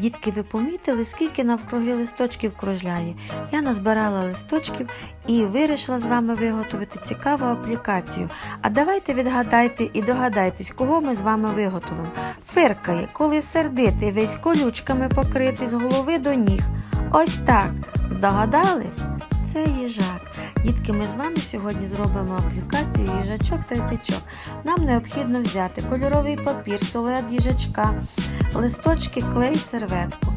Дітки, ви помітили, скільки навкруги листочків кружляє? Я назбирала листочків і вирішила з вами виготовити цікаву аплікацію. А давайте відгадайте і догадайтесь, кого ми з вами виготовимо. Фиркає, коли сердитий, весь колючками покритий з голови до ніг. Ось так. Здогадались? Це їжак. Дітки, ми з вами сьогодні зробимо аплікацію їжачок третячок. Нам необхідно взяти кольоровий папір, силует їжачка, листочки, клей, серветку.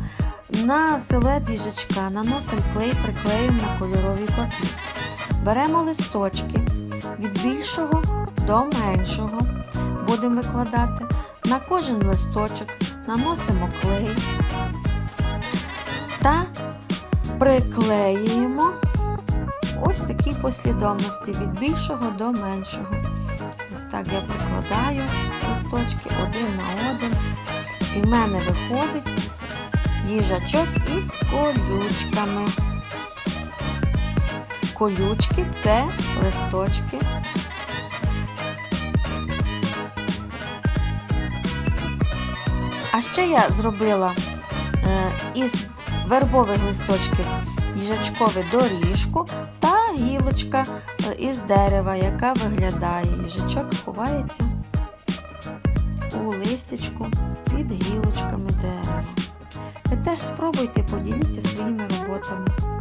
На силует їжачка наносимо клей, приклеюємо на кольоровий папір. Беремо листочки від більшого до меншого. Будемо викладати. На кожен листочок наносимо клей та приклеюємо ось такі послідовності від більшого до меншого. Ось так я прикладаю листочки один на один. І в мене виходить їжачок із колючками. Колючки це листочки. А ще я зробила е, із вербових листочків їжачкову доріжку та гілочка е, із дерева, яка виглядає. Їжачок ховається у листячку під гілочками дерева. Ви теж спробуйте поділіться своїми роботами.